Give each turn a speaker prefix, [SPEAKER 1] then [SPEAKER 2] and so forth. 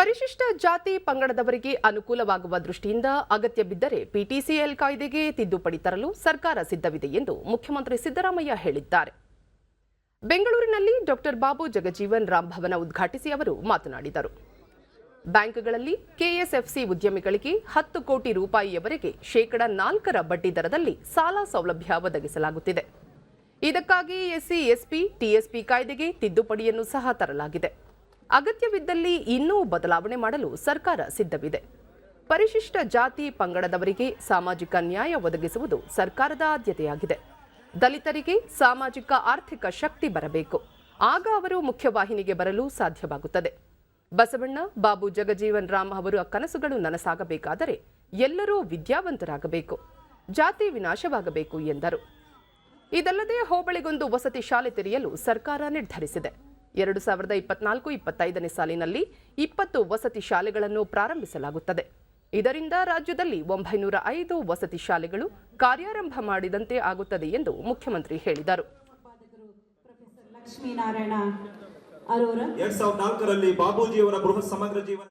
[SPEAKER 1] ಪರಿಶಿಷ್ಟ ಜಾತಿ ಪಂಗಡದವರಿಗೆ ಅನುಕೂಲವಾಗುವ ದೃಷ್ಟಿಯಿಂದ ಅಗತ್ಯ ಬಿದ್ದರೆ ಪಿಟಿಸಿಎಲ್ ಕಾಯ್ದೆಗೆ ತಿದ್ದುಪಡಿ ತರಲು ಸರ್ಕಾರ ಸಿದ್ಧವಿದೆ ಎಂದು ಮುಖ್ಯಮಂತ್ರಿ ಸಿದ್ದರಾಮಯ್ಯ ಹೇಳಿದ್ದಾರೆ. ಬೆಂಗಳೂರಿನಲ್ಲಿ ಡಾಕ್ಟರ್ ಬಾಬು ಜಗಜೀವನ್ ರಾಮ್ ಭವನ ಉದ್ಘಾಟಿಸಿ ಅವರು ಮಾತನಾಡಿದರು. ಬ್ಯಾಂಕ್ಗಳಲ್ಲಿ ಕೆಎಸ್ಎಫ್ಸಿ ಉದ್ಯಮಿಗಳಿಗೆ ಹತ್ತು ಕೋಟಿ ರೂಪಾಯಿಯವರೆಗೆ ಶೇಕಡ ನಾಲ್ಕರ ಬಡ್ಡಿ ದರದಲ್ಲಿ ಸಾಲ ಸೌಲಭ್ಯ ಒದಗಿಸಲಾಗುತ್ತಿದೆ. ಇದಕ್ಕಾಗಿ ಎಸ್ಸಿ, ಎಸ್ಪಿ, ಟಿಎಸ್ಪಿ ಕಾಯ್ದೆಗೆ ತಿದ್ದುಪಡಿಯನ್ನು ಸಹ ತರಲಾಗಿದೆ. ಅಗತ್ಯವಿದ್ದಲ್ಲಿ ಇನ್ನೂ ಬದಲಾವಣೆ ಮಾಡಲು ಸರ್ಕಾರ ಸಿದ್ಧವಿದೆ. ಪರಿಶಿಷ್ಟ ಜಾತಿ ಪಂಗಡದವರಿಗೆ ಸಾಮಾಜಿಕ ನ್ಯಾಯ ಒದಗಿಸುವುದು ಸರ್ಕಾರದ ಆದ್ಯತೆಯಾಗಿದೆ. ದಲಿತರಿಗೆ ಸಾಮಾಜಿಕ ಆರ್ಥಿಕ ಶಕ್ತಿ ಬರಬೇಕು. ಆಗ ಅವರು ಮುಖ್ಯವಾಹಿನಿಗೆ ಬರಲು ಸಾಧ್ಯವಾಗುತ್ತದೆ. ಬಸವಣ್ಣ, ಬಾಬು ಜಗಜೀವನ್ ರಾಮ್ ಅವರ ಕನಸುಗಳು ನನಸಾಗಬೇಕಾದರೆ ಎಲ್ಲರೂ ವಿದ್ಯಾವಂತರಾಗಬೇಕು. ಜಾತಿ ವಿನಾಶವಾಗಬೇಕು ಎಂದರು. ಇದಲ್ಲದೆ ಹೋಬಳಿಗೊಂದು ವಸತಿ ಶಾಲೆ ತೆರೆಯಲು ಸರ್ಕಾರ ನಿರ್ಧರಿಸಿದೆ. ಎರಡು ಸಾವಿರದ ಇಪ್ಪತ್ನಾಲ್ಕು ಇಪ್ಪತ್ತೈದನೇ ಸಾಲಿನಲ್ಲಿ ಇಪ್ಪತ್ತು ವಸತಿ ಶಾಲೆಗಳನ್ನು ಪ್ರಾರಂಭಿಸಲಾಗುತ್ತದೆ. ಇದರಿಂದ ರಾಜ್ಯದಲ್ಲಿ ಒಂಬೈನೂರ ಐದು ವಸತಿ ಶಾಲೆಗಳು ಕಾರ್ಯಾರಂಭ ಮಾಡಿದಂತೆ ಆಗುತ್ತದೆ ಎಂದು ಮುಖ್ಯಮಂತ್ರಿ ಹೇಳಿದರು.
[SPEAKER 2] ಲಕ್ಷ್ಮೀನಾರಾಯಣ ಅರೋರ.
[SPEAKER 3] ಎರಡ್ ಸಾವಿರದ ನಾಲ್ಕರಲ್ಲಿ ಬಾಬೂಜಿಯವರ ಬೃಹತ್ ಸಮಗ್ರ ಜೀವನ